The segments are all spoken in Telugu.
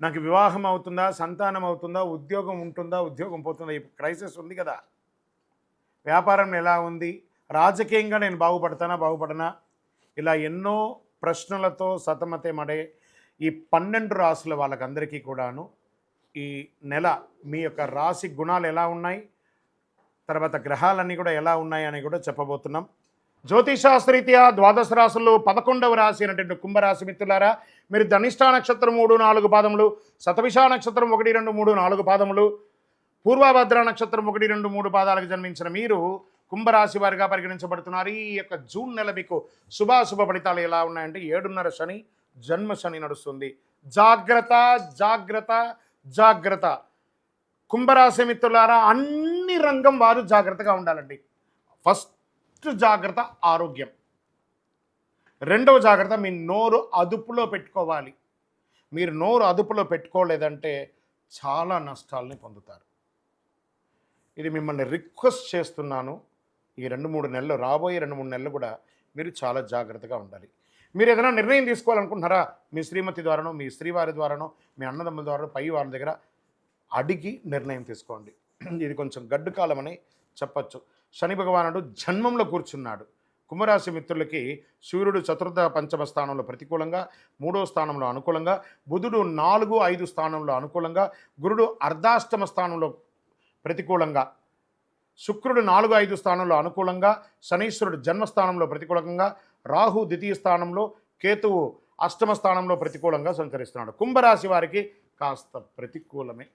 నాకు వివాహం అవుతుందా సంతానం అవుతుందా ఉద్యోగం ఉంటుందా ఉద్యోగం పోతుందా ఈ క్రైసిస్ ఉంది కదా. వ్యాపారం ఎలా ఉంది? రాజకీయంగా నేను బాగుపడతానా బాగుపడనా? ఇలా ఎన్నో ప్రశ్నలతో సతమతమడే ఈ పన్నెండు రాసుల వాళ్ళకందరికీ కూడాను ఈ నెల మీ యొక్క రాశి గుణాలు ఎలా ఉన్నాయి? తర్వాత గ్రహాలన్నీ కూడా ఎలా ఉన్నాయి అని కూడా చెప్పబోతున్నాం. జ్యోతిషాస్త్రీత్యా ద్వాదశ రాశుల్లో పదకొండవ రాశి అయినటువంటి కుంభరాశి మిత్రులారా మీరు ధనిష్టా నక్షత్రం మూడు నాలుగు పాదములు శతవిషా నక్షత్రం ఒకటి రెండు మూడు నాలుగు పాదములు పూర్వభద్ర నక్షత్రం ఒకటి రెండు మూడు పాదాలకు జన్మించిన మీరు కుంభరాశి వారిగా పరిగణించబడుతున్నారు. ఈ యొక్క జూన్ నెల మీకు శుభాశుభ ఫలితాలు ఎలా ఉన్నాయంటే ఏడున్నర శని జన్మ శని నడుస్తుంది. జాగ్రత్త జాగ్రత్త జాగ్రత్త. కుంభరాశి మిత్రులారా అన్ని రంగం వారు జాగ్రత్తగా ఉండాలండి. ఫస్ట్ జాగ్రత్త ఆరోగ్యం. రెండవ జాగ్రత్త మీ నోరు అదుపులో పెట్టుకోవాలి. మీరు నోరు అదుపులో పెట్టుకోలేదంటే చాలా నష్టాలని పొందుతారు. ఇది మిమ్మల్ని రిక్వెస్ట్ చేస్తున్నాను. ఈ రెండు మూడు నెలలు రాబోయే రెండు మూడు నెలలు కూడా మీరు చాలా జాగ్రత్తగా ఉండాలి. మీరు ఏదైనా నిర్ణయం తీసుకోవాలనుకుంటున్నారా? మీ శ్రీమతి ద్వారానో మీ స్త్రీవారి ద్వారానో మీ అన్నదమ్ముల ద్వారానో పై వారి దగ్గర అడిగి నిర్ణయం తీసుకోండి. ఇది కొంచెం గడ్డు కాలం అని చెప్పచ్చు. శని భగవానుడు జన్మంలో కూర్చున్నాడు. కుంభరాశి మిత్రులకి సూర్యుడు చతుర్థ పంచమ స్థానంలో ప్రతికూలంగా మూడో స్థానంలో అనుకూలంగా బుధుడు నాలుగు ఐదు స్థానంలో అనుకూలంగా గురుడు అర్ధాష్టమ స్థానంలో ప్రతికూలంగా శుక్రుడు నాలుగు ఐదు స్థానంలో అనుకూలంగా శనీశ్వరుడు జన్మస్థానంలో ప్రతికూలంగా రాహు ద్వితీయ స్థానంలో కేతువు అష్టమ స్థానంలో ప్రతికూలంగా సంచరిస్తున్నాడు. కుంభరాశి వారికి కాస్త ప్రతికూలమే.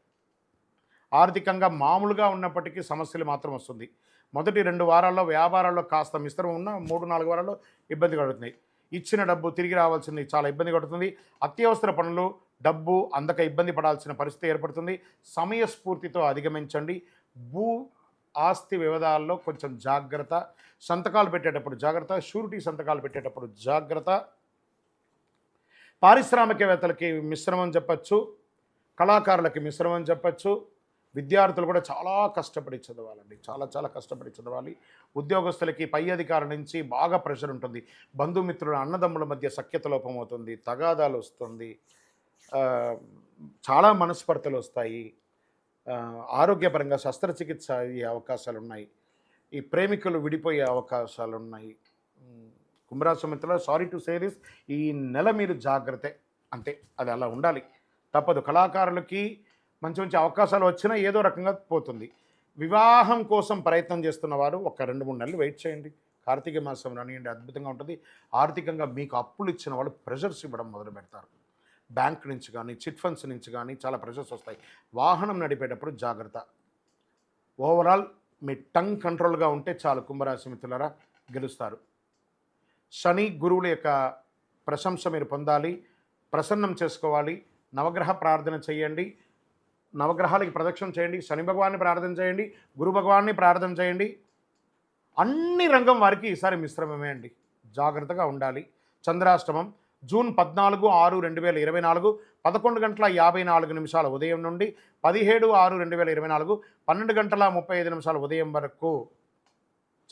ఆర్థికంగా మామూలుగా ఉన్నప్పటికీ సమస్యలు మాత్రం వస్తుంది. మొదటి రెండు వారాల్లో వ్యాపారాల్లో కాస్త మిశ్రమం ఉన్న మూడు నాలుగు వారాల్లో ఇబ్బంది కడుతుంది ఇచ్చిన డబ్బు తిరిగి రావాల్సింది చాలా ఇబ్బంది కడుతుంది అత్యవసర పనులు డబ్బు అందక ఇబ్బంది పడాల్సిన పరిస్థితి ఏర్పడుతుంది. సమయస్ఫూర్తితో అధిగమించండి. భూ ఆస్తి వివాదాల్లో కొంచెం జాగ్రత్త. సంతకాలు పెట్టేటప్పుడు జాగ్రత్త. షూరిటీ సంతకాలు పెట్టేటప్పుడు జాగ్రత్త. పారిశ్రామికవేత్తలకి మిశ్రమం చెప్పచ్చు. కళాకారులకి మిశ్రమం చెప్పచ్చు. విద్యార్థులు కూడా చాలా కష్టపడి చదవాలండి. చాలా చాలా కష్టపడి చదవాలి. ఉద్యోగస్తులకి పై అధికారుల నుంచి బాగా ప్రెషర్ ఉంటుంది. బంధుమిత్రుల అన్నదమ్ముల మధ్య సఖ్యత లోపం అవుతుంది తగాదాలు వస్తుంది చాలా మనస్పర్ధలు వస్తాయి. ఆరోగ్యపరంగా శస్త్రచికిత్స అయ్యే అవకాశాలు ఉన్నాయి. ఈ ప్రేమికులు విడిపోయే అవకాశాలు ఉన్నాయి. ఉమ్, కుంభరాశి మిత్రులు సారీ టు సే దిస్ ఈ నెల మీరు జాగ్రత్త అంతే అది అలా ఉండాలి. తప్పదు. కళాకారులకి మంచి మంచి అవకాశాలు వచ్చినా ఏదో రకంగా పోతుంది. వివాహం కోసం ప్రయత్నం చేస్తున్న వారు ఒక రెండు మూడు నెలలు వెయిట్ చేయండి. కార్తీక మాసం రానియండి అద్భుతంగా ఉంటుంది. ఆర్థికంగా మీకు అప్పులు ఇచ్చిన వాళ్ళు ప్రెషర్స్ ఇవ్వడం మొదలు పెడతారు. బ్యాంక్ నుంచి కానీ చిట్ ఫండ్స్ నుంచి కానీ చాలా ప్రెషర్స్ వస్తాయి. వాహనం నడిపేటప్పుడు జాగ్రత్త. ఓవరాల్ మీ టంగ్ కంట్రోల్గా ఉంటే చాలు కుంభరాశి మిత్రులరా గెలుస్తారు. శని గురువుల యొక్క ప్రశంస మీరు పొందాలి. ప్రసన్నం చేసుకోవాలి. నవగ్రహ ప్రార్థన చేయండి. నవగ్రహాలకి ప్రదక్షిణ చేయండి శని భగవాన్ని ప్రార్థన చేయండి గురు భగవాన్ని ప్రార్థన చేయండి. అన్ని రంగం వారికి ఈసారి మిశ్రమమే అండి. జాగ్రత్తగా ఉండాలి. చంద్రాష్టమం జూన్ పద్నాలుగు ఆరు రెండు వేల ఇరవై నాలుగు పదకొండు గంటల యాభై నాలుగు నిమిషాల ఉదయం నుండి పదిహేడు ఆరు రెండు వేల ఇరవై నాలుగు పన్నెండు గంటల ముప్పై ఐదు నిమిషాల ఉదయం వరకు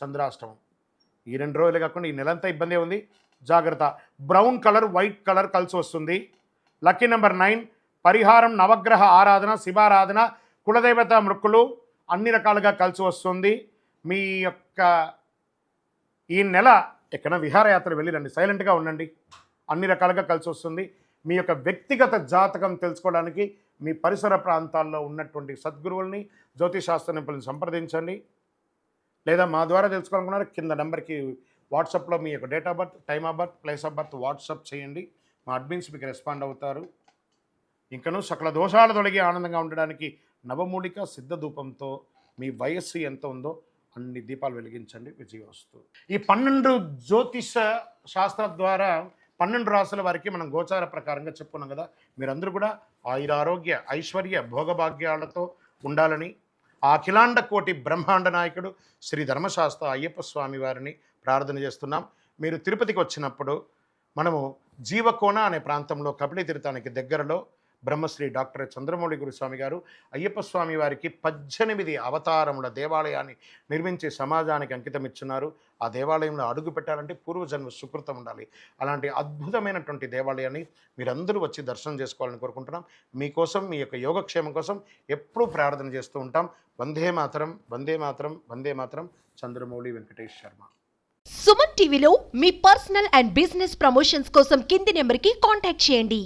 చంద్రాష్టమం. ఈ రెండు రోజులు కాకుండా ఈ నెలంతా ఇబ్బంది ఉంది. జాగ్రత్త. బ్రౌన్ కలర్ వైట్ కలర్ కలిసి వస్తుంది. లక్కీ నెంబర్ నైన్ పరిహారం నవగ్రహ ఆరాధన శివారాధన కులదేవత మృక్కులు అన్ని రకాలుగా కలిసి వస్తుంది. మీ యొక్క ఈ నెల ఎక్కడ విహారయాత్ర వెళ్ళిరండి. సైలెంట్గా ఉండండి. అన్ని రకాలుగా కలిసి వస్తుంది. మీ యొక్క వ్యక్తిగత జాతకం తెలుసుకోవడానికి మీ పరిసర ప్రాంతాల్లో ఉన్నటువంటి సద్గురువుల్ని జ్యోతిశాస్త్ర నిపుణులను సంప్రదించండి. లేదా మా ద్వారా తెలుసుకోవాలనుకున్నారు కింద నెంబర్కి వాట్సాప్లో మీ యొక్క date of birth time of birth place of birth WhatsApp చేయండి. మా అడ్మిన్స్ మీకు రెస్పాండ్ అవుతారు. ఇంకను సకల దోషాలు తొలగి ఆనందంగా ఉండడానికి నవమూలిక సిద్ధధూపంతో మీ వయస్సు ఎంత ఉందో అన్ని దీపాలు వెలిగించండి. విజయవస్తు. ఈ పన్నెండు జ్యోతిష శాస్త్ర ద్వారా పన్నెండు రాసుల వారికి మనం గోచార ప్రకారంగా చెప్పుకున్నాం కదా. మీరందరూ కూడా ఆయురారోగ్య ఐశ్వర్య భోగభాగ్యాలతో ఉండాలని ఆ అఖిలాండ కోటి బ్రహ్మాండ నాయకుడు శ్రీ ధర్మశాస్త్ర అయ్యప్ప స్వామి వారిని ప్రార్థన చేస్తున్నాం. మీరు తిరుపతికి వచ్చినప్పుడు మనము జీవకోన అనే ప్రాంతంలో కపిలి తీర్థానికి దగ్గరలో బ్రహ్మశ్రీ డాక్టర్ చంద్రమౌళి గురుస్వామి గారు అయ్యప్ప స్వామి వారికి పద్దెనిమిది అవతారముల దేవాలయాన్ని నిర్మించి సమాజానికి అంకితం ఇచ్చున్నారు. ఆ దేవాలయంలో అడుగు పెట్టాలంటే పూర్వజన్మ సుకృతం ఉండాలి. అలాంటి అద్భుతమైనటువంటి దేవాలయాన్ని మీరందరూ వచ్చి దర్శనం చేసుకోవాలని కోరుకుంటున్నాం. మీకోసం మీ యొక్క యోగక్షేమం కోసం ఎప్పుడూ ప్రార్థన చేస్తూ ఉంటాం. వందే మాత్రం వందే మాత్రం వందే మాత్రం. చంద్రమౌళి వెంకటేష్ శర్మ. సుమన్ టీవీలో మీ పర్సనల్ అండ్ బిజినెస్ ప్రమోషన్స్ కోసం కింది నెంబర్కి కాంటాక్ట్ చేయండి.